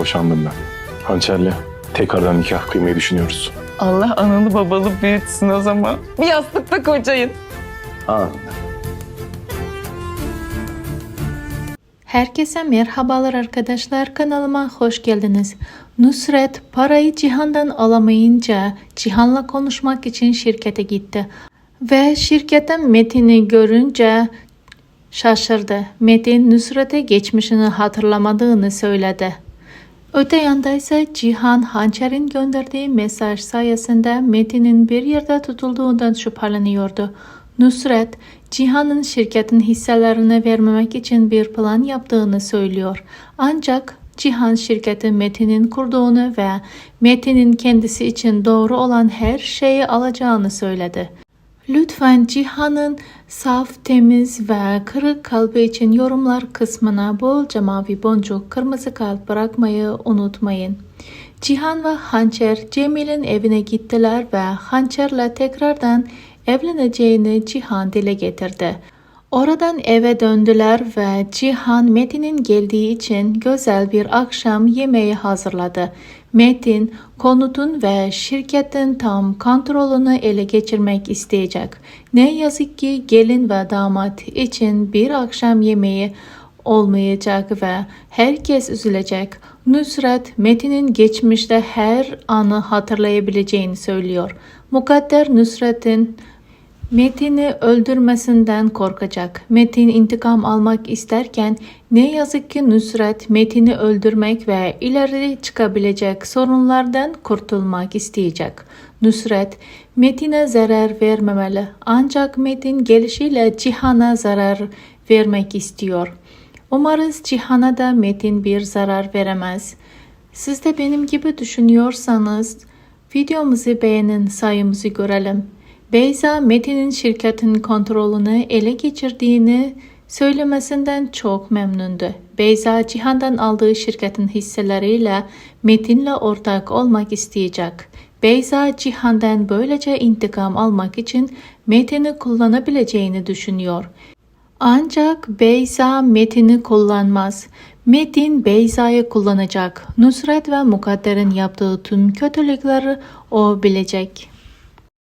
Boşandım ben. Hançer'le tekrardan nikah kıymayı düşünüyoruz. Allah analı babalı büyütsün o zaman. Bir yastıkta kocayın. Ha. Herkese merhabalar arkadaşlar kanalıma hoş geldiniz. Nusret parayı Cihan'dan alamayınca Cihan'la konuşmak için şirkete gitti. Ve şirketten Metin'i görünce şaşırdı. Metin Nusret'e geçmişini hatırlamadığını söyledi. Öte yanda ise Cihan Hançer'in gönderdiği mesaj sayesinde Metin'in bir yerde tutulduğundan şüpheleniyordu. Nusret, Cihan'ın şirketin hisselerini vermemek için bir plan yaptığını söylüyor. Ancak Cihan şirketi Metin'in kurduğunu ve Metin'in kendisi için doğru olan her şeyi alacağını söyledi. Lütfen Cihan'ın saf, temiz ve kırık kalbi için yorumlar kısmına bolca mavi boncuk, kırmızı kalp bırakmayı unutmayın. Cihan ve Hançer Cemil'in evine gittiler ve Hançer'le tekrardan evleneceğini Cihan dile getirdi. Oradan eve döndüler ve Cihan Metin'in geldiği için güzel bir akşam yemeği hazırladı. Metin konutun ve şirketin tam kontrolünü ele geçirmek isteyecek. Ne yazık ki gelin ve damat için bir akşam yemeği olmayacak ve herkes üzülecek. Nusret Metin'in geçmişte her anı hatırlayabileceğini söylüyor. Mukadder Nusret'in Metin'i öldürmesinden korkacak. Metin intikam almak isterken ne yazık ki Nusret Metin'i öldürmek ve ileri çıkabilecek sorunlardan kurtulmak isteyecek. Nusret Metin'e zarar vermemeli ancak Metin gelişiyle Cihan'a zarar vermek istiyor. Umarız Cihan'a da Metin bir zarar veremez. Siz de benim gibi düşünüyorsanız videomuzu beğenin sayımızı görelim. Beyza Metin'in şirketin kontrolünü ele geçirdiğini söylemesinden çok memnundu. Beyza Cihan'dan aldığı şirketin hisseleriyle Metin'le ortak olmak isteyecek. Beyza Cihan'dan böylece intikam almak için Metin'i kullanabileceğini düşünüyor. Ancak Beyza Metin'i kullanmaz. Metin Beyza'yı kullanacak. Nusret ve Mukadder'in yaptığı tüm kötülükleri o bilecek.